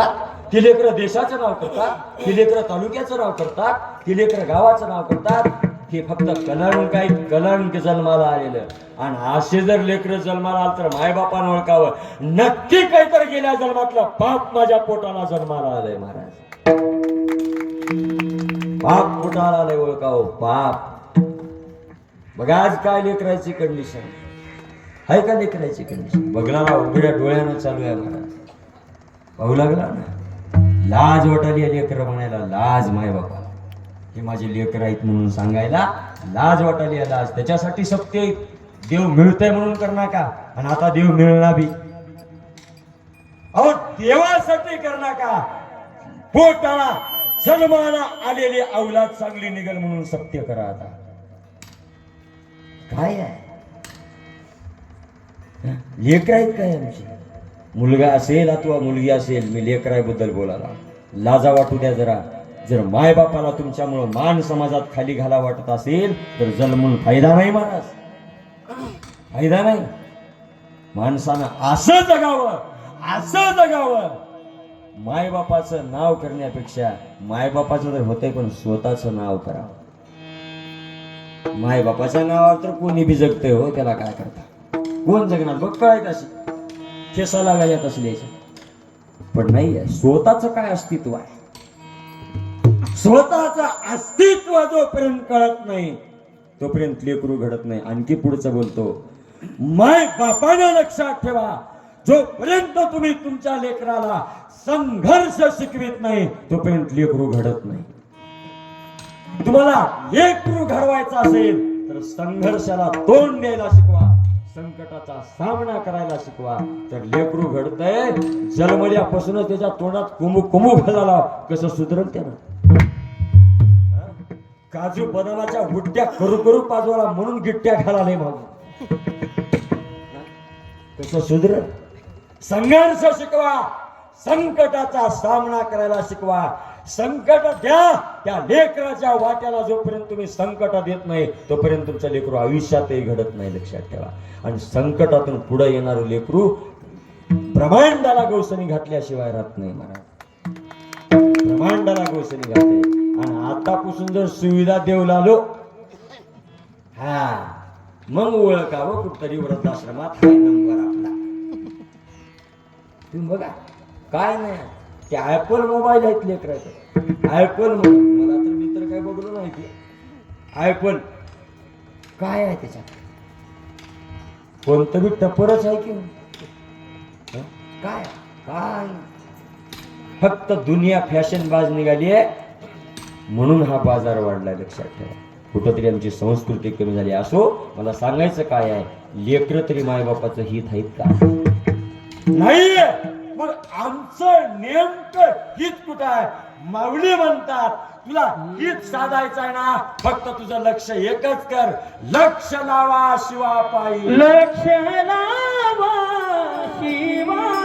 करतात ती लेकरं देशाचं नाव करतात ती लेकरं तालुक्याचं नाव करतात ती लेकरं गावाचं नाव करतात हे फक्त कलंक आहे कलंक जन्माला आलेलं. आणि असे जर लेकर जन्माला आलं तर मायबापानं ओळखावं. नक्की काहीतरी गेल्या जन्मातलं पाप माझ्या पोटाला जन्माला आलंय महाराज. पाप पोटाला आलंय ओळखावं पाप बघा आज काय लेकरायची कंडिशन आहे का लेकरायची कंडिशन बघणारा उघड्या डोळ्यानं चालू आहे महाराज. पाहू लागला? ना लाज वाटाली आहे लेकरं म्हणायला लाज माय बाबा. हे माझे लेकर आहेत म्हणून सांगायला लाज वाटाली आहे लाज त्याच्यासाठी सत्य देव मिळतंय म्हणून करणार का? आणि आता देव मिळणार बी. अहो देवासाठी करणार का? पोटाला जन्माला आलेली अवलाद चांगली निघल म्हणून सत्य करा आता. काय आहे? लेकर आहेत काय आमची? मुलगा असेल अथवा मुलगी असेल मी लेकराबद्दल बोलायला लाजा वाटू द्या जरा. जर मायबापाला तुमच्यामुळं मान समाजात खाली घाला वाटत असेल तर जन्मून फायदा नाही महाराज. फायदा नाही. माणसानं असं जगावं असं जगावं. मायबापाचं नाव करण्यापेक्षा मायबापाचं तर होतंय पण स्वतःचं नाव करावं. मायबापाच्या नावावर तर कोणी बी जगतंय हो त्याला काय करता? कोण जगणार? बघ कळायचं अशी केसाला गायात असल्याचे पण नाही स्वतःच काय अस्तित्व आहे? स्वतःच अस्तित्व जोपर्यंत कळत नाही तोपर्यंत लेकरू घडत नाही. आणखी पुढचं बोलतो माय बापाने लक्षात ठेवा जोपर्यंत तुम्ही तुमच्या लेकराला संघर्ष शिकवित नाही तोपर्यंत लेकरू घडत नाही. तुम्हाला लेकरू घडवायचा असेल तर संघर्षाला तोंड द्यायला शिकवा. संकटाचा सामना करायला शिकवा. तर लेकरू घडतंय. जलमल्यापासूनच त्याच्या तोंडात कुमू कुमू घालाला कसं सुधरल त्यानं काजू बदामाच्या हुट्ट्या करू करू पाजवाला म्हणून गिट्ट्या घालाले मग. कसं सुधरल संघर्ष शिकवा. संकटाचा सामना करायला शिकवा. संकट द्या त्या लेकराच्या वाट्याला जोपर्यंत तुम्ही संकट देत नाही तोपर्यंत तुमचं लेकरू आयुष्यातही घडत नाही लक्षात ठेवा. आणि संकटातून पुढे येणारं लेकरू ब्रह्मांडाला गौसनी घातल्याशिवाय राहत नाही महाराज. ब्रह्मांडाला गौसनी घातली आणि आतापासून जर सुविधा देऊ लागलो हा मग ओळखावं कुठतरी वृद्धाश्रमात. नंबर आपला. तुम्ही बघा. काय नाही. ते ऍपल मोबाईल आहेत लेकराचे. ऍपल मला तर मी तर काय बघलो नाही ते. ऍपल काय आहे त्याच्यात? कोणतं बी टप्परच आहे की काय? काय? फक्त दुनिया फॅशन बाज निघाली आहे. म्हणून हा बाजार वाढलाय लक्षात ठेवा. कुठंतरी आमची संस्कृती कमी झाली. असो मला सांगायचं काय आहे? लेकरं तरी मायबापाचं हित आहेत का? नाही मग आमचं नेमकं हित कुठं आहे? माऊली म्हणतात तुला हित साधायचं आहे ना फक्त तुझं लक्ष एकच कर. लक्ष लावा शिवा पायी लक्ष लावा शिवा